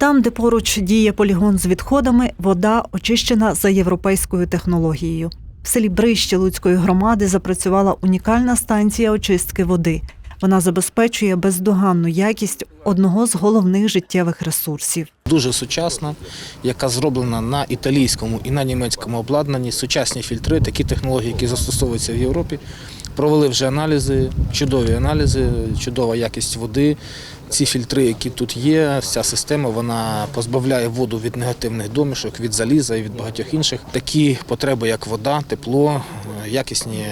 Там, де поруч діє полігон з відходами, вода очищена за європейською технологією. В селі Брище Луцької громади запрацювала унікальна станція очистки води. Вона забезпечує бездоганну якість одного з головних життєвих ресурсів. Дуже сучасна, яка зроблена на італійському і на німецькому обладнанні. Сучасні фільтри, такі технології, які застосовуються в Європі. Провели вже аналізи, чудові аналізи, чудова якість води. Ці фільтри, які тут є, вся система вона позбавляє воду від негативних домішок, від заліза і від багатьох інших. Такі потреби, як вода, тепло, якісні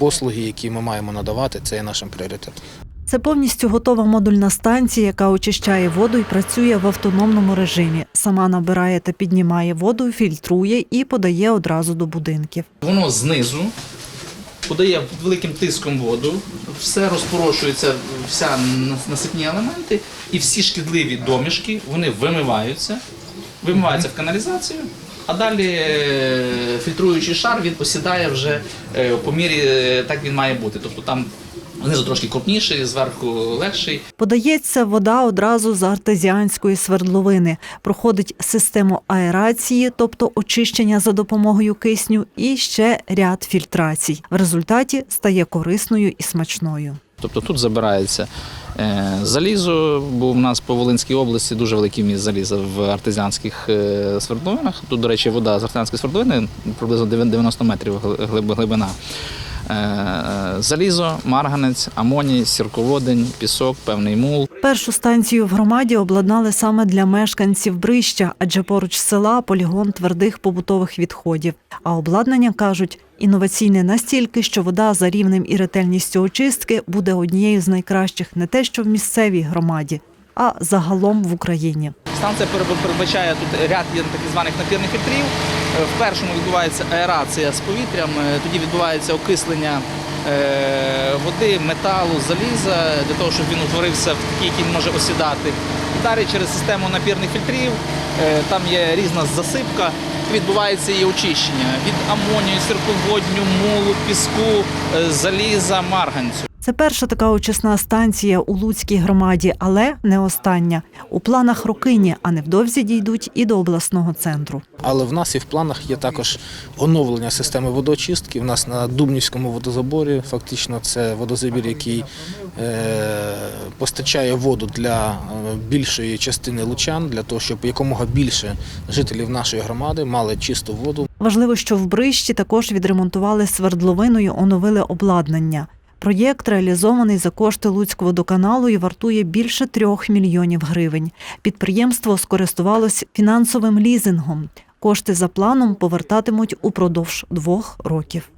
послуги, які ми маємо надавати, це є нашим пріоритетом. Це повністю готова модульна станція, яка очищає воду і працює в автономному режимі. Сама набирає та піднімає воду, фільтрує і подає одразу до будинків. Воно знизу подає під великим тиском воду, все розпорошується, вся насипні елементи, і всі шкідливі домішки вони вимиваються, вимиваються в каналізацію. А далі е, фільтруючий шар він осідає вже е, по мірі, е, так він має бути. Тобто там знизу трошки крупніший, зверху легший. Подається вода одразу з артезіанської свердловини, проходить систему аерації, тобто очищення за допомогою кисню, і ще ряд фільтрацій. В результаті стає корисною і смачною. Тобто тут забирається залізо, бо в нас по Волинській області дуже великий міст заліза в артезіанських е, свердловинах. Тут, до речі, вода з артезіанської свердловини приблизно 90 метрів глиб- глибина. Е, Залізо, марганець, амоній, сірководень, пісок, певний мул. Першу станцію в громаді обладнали саме для мешканців Брища, адже поруч села полігон твердих побутових відходів. А обладнання кажуть інноваційне настільки, що вода за рівнем і ретельністю очистки буде однією з найкращих не те, що в місцевій громаді, а загалом в Україні. Станція передбачає тут ряд є так званих напірних фільтрів. Е, В першому відбувається аерація з повітрям, е, тоді відбувається окислення е, води, металу, заліза, для того, щоб він утворився в такий, який може осідати. Далі через систему напірних фільтрів, там є різна засипка, відбувається її очищення від амонію, сірководню, мулу, піску, заліза, марганцю. Це перша така очисна станція у Луцькій громаді, але не остання. У планах Рокині, а невдовзі дійдуть і до обласного центру. Але в нас і в планах є також оновлення системи водоочистки. В нас на Дубнівському водозаборі фактично це водозабір, який е, постачає воду для е, більшої частини лучан, для того, щоб якомога більше жителів нашої громади мали чисту воду. Важливо, що в Брищі також відремонтували свердловину і оновили обладнання. Проєкт реалізований за кошти Луцькводоканалу і вартує більше трьох мільйонів гривень. Підприємство скористувалось фінансовим лізингом. Кошти за планом повертатимуть упродовж двох років.